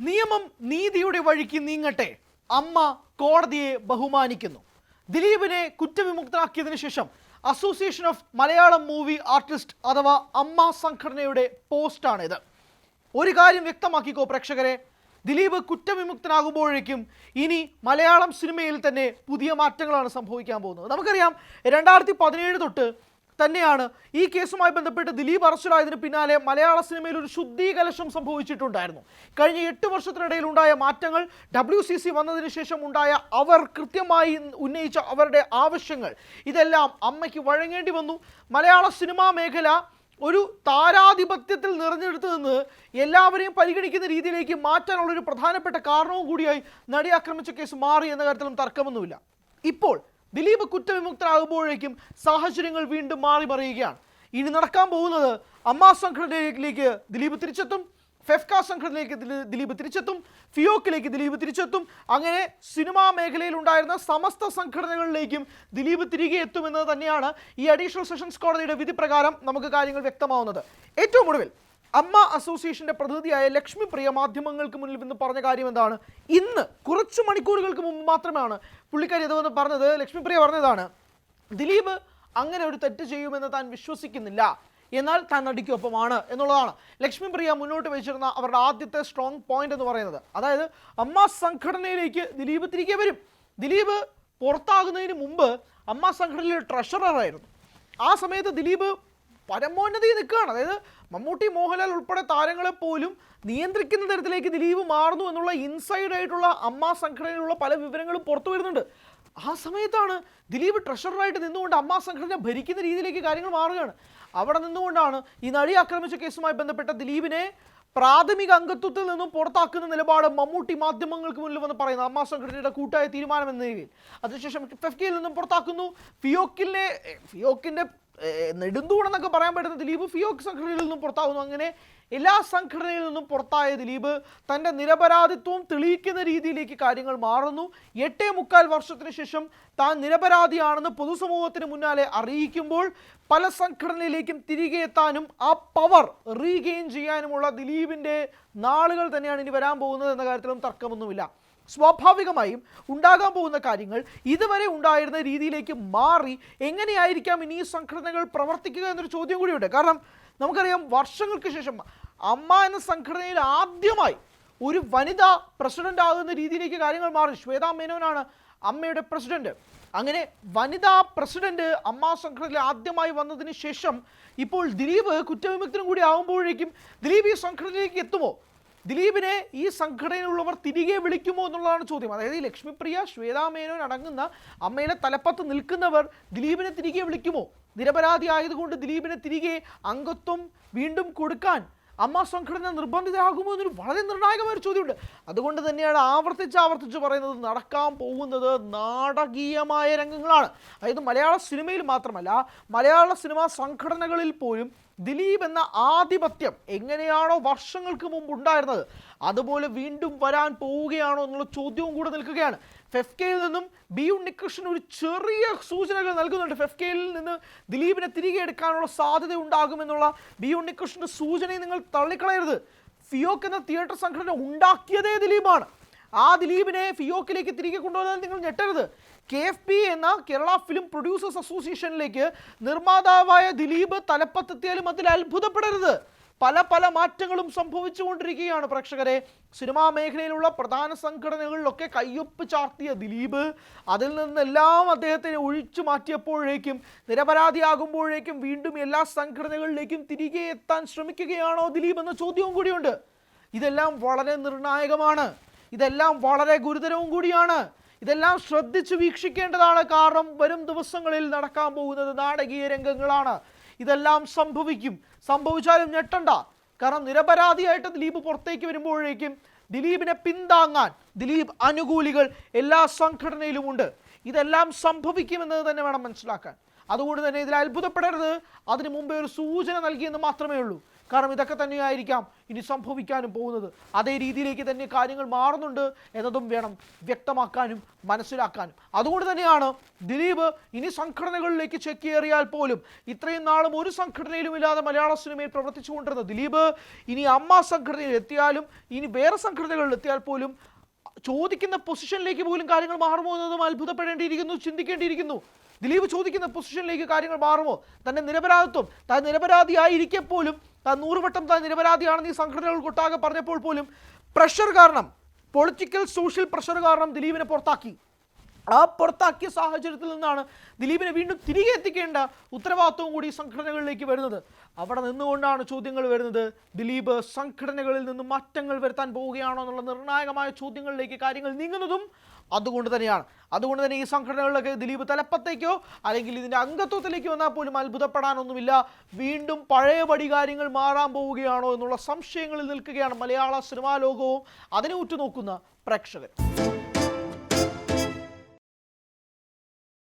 നിയമം നീതിയുടെ വഴിക്ക് നീങ്ങട്ടെ. അമ്മ കോടതിയെ ബഹുമാനിക്കുന്നു. ദിലീപിനെ കുറ്റവിമുക്തനാക്കിയതിനു ശേഷം association of Malayalam movie artist അഥവാ അമ്മ സംഘടനയുടെ പോസ്റ്റാണിത്. ഒരു കാര്യം വ്യക്തമാക്കിക്കോ പ്രേക്ഷകരെ. ദിലീപ് കുറ്റവിമുക്തനാകുമ്പോഴേക്കും ഇനി മലയാളം സിനിമയിൽ തന്നെ പുതിയ മാറ്റങ്ങളാണ് സംഭവിക്കാൻ പോകുന്നത്. നമുക്കറിയാം രണ്ടായിരത്തി പതിനേഴ് തൊട്ട് തന്നെയാണ്. ഈ കേസുമായി ബന്ധപ്പെട്ട് ദിലീപ് അറസ്റ്റിലായതിന് പിന്നാലെ മലയാള സിനിമയിൽ ഒരു ശുദ്ധീകലശം സംഭവിച്ചിട്ടുണ്ടായിരുന്നു. കഴിഞ്ഞ എട്ട് വർഷത്തിനിടയിൽ ഉണ്ടായ മാറ്റങ്ങൾ ഡബ്ല്യു സി സി വന്നതിന് ശേഷം ഉണ്ടായ അവർ കൃത്യമായി ഉന്നയിച്ച അവരുടെ ആവശ്യങ്ങൾ ഇതെല്ലാം അമ്മയ്ക്ക് വഴങ്ങേണ്ടി വന്നു. മലയാള സിനിമാ മേഖല ഒരു താരാധിപത്യത്തിൽ നിറഞ്ഞെടുത്തു നിന്ന് എല്ലാവരെയും പരിഗണിക്കുന്ന രീതിയിലേക്ക് മാറ്റാനുള്ളൊരു പ്രധാനപ്പെട്ട കാരണവും കൂടിയായി നടി ആക്രമിച്ച കേസ് മാറി എന്ന കാര്യത്തിലും തർക്കമൊന്നുമില്ല. ഇപ്പോൾ ദിലീപ് കുറ്റവിമുക്തരാകുമ്പോഴേക്കും സാഹചര്യങ്ങൾ വീണ്ടും മാറി മറിയുകയാണ്. ഇനി നടക്കാൻ പോകുന്നത് അമ്മ സംഘടനയിലേക്ക് ദിലീപ് തിരിച്ചെത്തും ഫെഫ്ക സംഘടനയിലേക്ക് ദിലീ- ദിലീപ് തിരിച്ചെത്തും ഫിയോക്കിലേക്ക് ദിലീപ് തിരിച്ചെത്തും. അങ്ങനെ സിനിമാ മേഖലയിൽ ഉണ്ടായിരുന്ന സമസ്ത സംഘടനകളിലേക്കും ദിലീപ് തിരികെ എത്തുമെന്നത് തന്നെയാണ് ഈ അഡീഷണൽ സെഷൻസ് കോടതിയുടെ വിധി പ്രകാരം നമുക്ക് കാര്യങ്ങൾ വ്യക്തമാവുന്നത്. ഏറ്റവും ഒടുവിൽ അമ്മ അസോസിയേഷന്റെ പ്രതിനിധിയായ ലക്ഷ്മി പ്രിയ മാധ്യമങ്ങൾക്ക് മുന്നിൽ നിന്ന് പറഞ്ഞ കാര്യം എന്താണ്? ഇന്ന് കുറച്ച് മണിക്കൂറുകൾക്ക് മുമ്പ് മാത്രമാണ് പുള്ളിക്കാരി ഇതുവന്ന് പറഞ്ഞത്. ലക്ഷ്മി പ്രിയ പറഞ്ഞതാണ് ദിലീപ് അങ്ങനെ ഒരു തെറ്റ് ചെയ്യുമെന്ന് താൻ വിശ്വസിക്കുന്നില്ല. എന്നാൽ താൻ നടിക്കൊപ്പമാണ് എന്നുള്ളതാണ്. ലക്ഷ്മി പ്രിയ മുന്നോട്ട് വെച്ചിരുന്ന അവരുടെ ആദ്യത്തെ സ്ട്രോങ് പോയിന്റ് എന്ന് പറയുന്നത്. അതായത് അമ്മ സംഘടനയിലേക്ക് ദിലീപ് തിരികെ വരും. ദിലീപ് പുറത്താകുന്നതിന് മുമ്പ് അമ്മ സംഘടനയിലെ ട്രഷററായിരുന്നു ആ സമയത്ത് ദിലീപ് പരമോന്നതി നിൽക്കുകയാണ്. അതായത് മമ്മൂട്ടി മോഹൻലാൽ ഉൾപ്പെടെ താരങ്ങളെ പോലും നിയന്ത്രിക്കുന്ന തരത്തിലേക്ക് ദിലീപ് മാറുന്നു എന്നുള്ള ഇൻസൈഡ് ആയിട്ടുള്ള അമ്മ സംഘടനയിലുള്ള പല വിവരങ്ങളും പുറത്തു വരുന്നുണ്ട്. ആ സമയത്താണ് ദിലീപ് ട്രഷററായിട്ട് നിന്നുകൊണ്ട് അമ്മ സംഘടന ഭരിക്കുന്ന രീതിയിലേക്ക് കാര്യങ്ങൾ മാറുകയാണ്. അവിടെ നിന്നുകൊണ്ടാണ് ഈ നടി ആക്രമിച്ച കേസുമായി ബന്ധപ്പെട്ട ദിലീപിനെ പ്രാഥമിക അംഗത്വത്തിൽ നിന്നും പുറത്താക്കുന്ന നിലപാട് മമ്മൂട്ടി മാധ്യമങ്ങൾക്ക് മുന്നിൽ വന്ന് പറയുന്നത് അമ്മ സംഘടനയുടെ കൂട്ടായ തീരുമാനം എന്ന രീതിയിൽ അതിനുശേഷം ഫെഫ്കിയിൽ നിന്നും പുറത്താക്കുന്നു. ഫിയോക്കിലെ ഫിയോക്കിന്റെ ഏഹ്, നെടുന്തൂണെന്നൊക്കെ പറയാൻ പറ്റുന്ന ദിലീപ് ഫിയോക് സംഘടനയിൽ നിന്നും പുറത്താവുന്നു. അങ്ങനെ എല്ലാ സംഘടനയിൽ നിന്നും പുറത്തായ ദിലീപ് തന്റെ നിരപരാധിത്വം തെളിയിക്കുന്ന രീതിയിലേക്ക് കാര്യങ്ങൾ മാറുന്നു. എട്ടേ മുക്കാൽ വർഷത്തിന് ശേഷം താൻ നിരപരാധിയാണെന്ന് പൊതുസമൂഹത്തിന് മുന്നാലെ അറിയിക്കുമ്പോൾ പല സംഘടനയിലേക്കും തിരികെ എത്താനും ആ പവർ റീഗെയിൻ ചെയ്യാനുമുള്ള ദിലീപിന്റെ നാളുകൾ തന്നെയാണ് ഇനി വരാൻ പോകുന്നത് എന്ന കാര്യത്തിലും തർക്കമൊന്നുമില്ല. സ്വാഭാവികമായും ഉണ്ടാകാൻ പോകുന്ന കാര്യങ്ങൾ ഇതുവരെ ഉണ്ടായിരുന്ന രീതിയിലേക്ക് മാറി എങ്ങനെയായിരിക്കാം ഇനി ഈ സംഘടനകൾ പ്രവർത്തിക്കുക എന്നൊരു ചോദ്യം കൂടിയുണ്ട്. കാരണം നമുക്കറിയാം വർഷങ്ങൾക്ക് ശേഷം അമ്മ എന്ന സംഘടനയിൽ ആദ്യമായി ഒരു വനിത പ്രസിഡന്റ് ആകുന്ന രീതിയിലേക്ക് കാര്യങ്ങൾ മാറി. ശ്വേതാ മേനോനാണ് അമ്മയുടെ പ്രസിഡന്റ്. അങ്ങനെ വനിതാ പ്രസിഡന്റ് അമ്മ സംഘടനയിൽ ആദ്യമായി വന്നതിന് ശേഷം ഇപ്പോൾ ദിലീപ് കുറ്റവിമുക്തനും കൂടി ആകുമ്പോഴേക്കും ദിലീപ് ഈ സംഘടനയിലേക്ക് എത്തുമോ? ദിലീപിനെ ഈ സംഘടനയിലുള്ളവർ തിരികെ വിളിക്കുമോ എന്നുള്ളതാണ് ചോദ്യം. അതായത് ഈ ലക്ഷ്മിപ്രിയ ശ്വേതാ മേനോൻ അടങ്ങുന്ന അമ്മയുടെ തലപ്പത്ത് നിൽക്കുന്നവർ ദിലീപിനെ തിരികെ വിളിക്കുമോ? നിരപരാധി ആയതുകൊണ്ട് ദിലീപിനെ തിരികെ അംഗത്വം വീണ്ടും കൊടുക്കാൻ അമ്മ സംഘടന നിർബന്ധിതരാകുമോ എന്നൊരു വളരെ നിർണായകമായ ഒരു ചോദ്യമുണ്ട്. അതുകൊണ്ട് തന്നെയാണ് ആവർത്തിച്ച് ആവർത്തിച്ച് പറയുന്നത് നടക്കാൻ പോകുന്നത് നാടകീയമായ രംഗങ്ങളാണ്. അതായത് മലയാള സിനിമയിൽ മാത്രമല്ല മലയാള സിനിമാ സംഘടനകളിൽ പോലും ദിലീപ് എന്ന ആധിപത്യം എങ്ങനെയാണോ വർഷങ്ങൾക്ക് മുമ്പ് ഉണ്ടായിരുന്നത്? അതുപോലെ വീണ്ടും വരാൻ പോവുകയാണോ എന്നുള്ള ചോദ്യവും കൂടെ നിൽക്കുകയാണ്. ഫെഫ്കയിൽ നിന്നും ബി ഉണ്ണികൃഷ്ണൻ ഒരു ചെറിയ സൂചനകൾ നൽകുന്നുണ്ട്. ഫെഫ്കയിൽ നിന്ന് ദിലീപിനെ തിരികെ എടുക്കാനുള്ള സാധ്യത ഉണ്ടാകുമെന്നുള്ള ബി ഉണ്ണികൃഷ്ണന്റെ സൂചനയെ നിങ്ങൾ തള്ളിക്കളയരുത്. ഫിയോക്ക് എന്ന തിയേറ്റർ സംഘടന ഉണ്ടാക്കിയതേ ദിലീപാണ്. ആ ദിലീപിനെ ഫിയോക്കിലേക്ക് തിരികെ കൊണ്ടുവന്നാൽ നിങ്ങൾ ഞെട്ടരുത്. കെ എഫ് പി എന്ന കേരള ഫിലിം പ്രൊഡ്യൂസേഴ്സ് അസോസിയേഷനിലേക്ക് നിർമ്മാതാവായ ദിലീപ് തലപ്പത്തെത്തിയാലും അതിൽ അത്ഭുതപ്പെടരുത്. പല പല മാറ്റങ്ങളും സംഭവിച്ചുകൊണ്ടിരിക്കുകയാണ് പ്രേക്ഷകരെ. സിനിമാ മേഖലയിലുള്ള പ്രധാന സംഘടനകളിലൊക്കെ കയ്യൊപ്പ് ചാർത്തിയ ദിലീപ് അതിൽ നിന്നെല്ലാം അദ്ദേഹത്തെ ഒഴിച്ചു മാറ്റിയപ്പോഴേക്കും നിരപരാധിയാകുമ്പോഴേക്കും വീണ്ടും എല്ലാ സംഘടനകളിലേക്കും തിരികെ എത്താൻ ശ്രമിക്കുകയാണോ ദിലീപ് എന്ന ചോദ്യവും കൂടിയുണ്ട്. ഇതെല്ലാം വളരെ നിർണായകമാണ്. ഇതെല്ലാം വളരെ ഗുരുതരവും കൂടിയാണ്. ഇതെല്ലാം ശ്രദ്ധിച്ച് വീക്ഷിക്കേണ്ടതാണ് കാരണം വരും ദിവസങ്ങളിൽ നടക്കാൻ പോകുന്നത് നാടകീയ രംഗങ്ങളാണ്. ഇതെല്ലാം സംഭവിക്കും. സംഭവിച്ചാലും ഞെട്ടണ്ട. കാരണം നിരപരാധിയായിട്ട് ദിലീപ് പുറത്തേക്ക് വരുമ്പോഴേക്കും ദിലീപിനെ പിന്താങ്ങാൻ ദിലീപ് അനുകൂലികൾ എല്ലാ സംഘടനയിലുമുണ്ട്. ഇതെല്ലാം സംഭവിക്കുമെന്നത് തന്നെ വേണം മനസ്സിലാക്കാൻ. അതുകൊണ്ട് തന്നെ ഇതിൽ അത്ഭുതപ്പെടരുത്. അതിനു മുമ്പേ ഒരു സൂചന നൽകിയെന്ന് മാത്രമേ ഉള്ളൂ. കാരണം ഇതൊക്കെ തന്നെയായിരിക്കാം ഇനി സംഭവിക്കാനും പോകുന്നത്. അതേ രീതിയിലേക്ക് തന്നെ കാര്യങ്ങൾ മാറുന്നുണ്ട് എന്നതും വേണം വ്യക്തമാക്കാനും മനസ്സിലാക്കാനും. അതുകൊണ്ട് തന്നെയാണ് ദിലീപ് ഇനി സംഘടനകളിലേക്ക് ചെക്ക് ഏറിയാൽ പോലും ഇത്രയും നാളും ഒരു സംഘടനയിലും ഇല്ലാതെ മലയാള സിനിമയിൽ പ്രവർത്തിച്ചുകൊണ്ടിരുന്നത് ദിലീപ്. ഇനി അമ്മ സംഘടനയിൽ എത്തിയാലും ഇനി വേറെ സംഘടനകളിൽ എത്തിയാൽ പോലും ചോദിക്കുന്ന പൊസിഷനിലേക്ക് പോലും കാര്യങ്ങൾ മാറുമോ എന്നതും അത്ഭുതപ്പെടേണ്ടിയിരിക്കുന്നു ചിന്തിക്കേണ്ടിയിരിക്കുന്നു. ദിലീപ് ചോദിക്കുന്ന പൊസിഷനിലേക്ക് കാര്യങ്ങൾ മാറുമോ? തന്റെ നിരപരാധിത്വം താൻ നിരപരാധിയായിരിക്കെ പോലും താൻ നൂറുവട്ടം താൻ നിരപരാധിയാണെന്ന് ഈ സംഘടനകൾക്കൊട്ടാകെ പറഞ്ഞപ്പോൾ പോലും പ്രഷർ കാരണം പൊളിറ്റിക്കൽ സോഷ്യൽ പ്രഷർ കാരണം ദിലീപിനെ പുറത്താക്കി. ആ പുറത്താക്കിയ സാഹചര്യത്തിൽ നിന്നാണ് ദിലീപിനെ വീണ്ടും തിരികെ എത്തിക്കേണ്ട ഉത്തരവാദിത്വവും കൂടി സംഘടനകളിലേക്ക് വരുന്നത്. അവിടെ നിന്നുകൊണ്ടാണ് ചോദ്യങ്ങൾ വരുന്നത് ദിലീപ് സംഘടനകളിൽ നിന്ന് മാറ്റങ്ങൾ വരുത്താൻ പോവുകയാണോ എന്നുള്ള നിർണായകമായ ചോദ്യങ്ങളിലേക്ക് കാര്യങ്ങൾ നീങ്ങുന്നതും അതുകൊണ്ട് തന്നെയാണ്. അതുകൊണ്ട് തന്നെ ഈ സംഘടനകളിലൊക്കെ ദിലീപ് തലപ്പത്തേക്കോ അല്ലെങ്കിൽ ഇതിന്റെ അംഗത്വത്തിലേക്ക് വന്നാൽ പോലും അത്ഭുതപ്പെടാനൊന്നുമില്ല. വീണ്ടും പഴയപടി കാര്യങ്ങൾ മാറാൻ പോവുകയാണോ എന്നുള്ള സംശയങ്ങളിൽ നിൽക്കുകയാണ് മലയാള സിനിമാ ലോകവും അതിനെ ഉറ്റുനോക്കുന്ന പ്രേക്ഷകർ.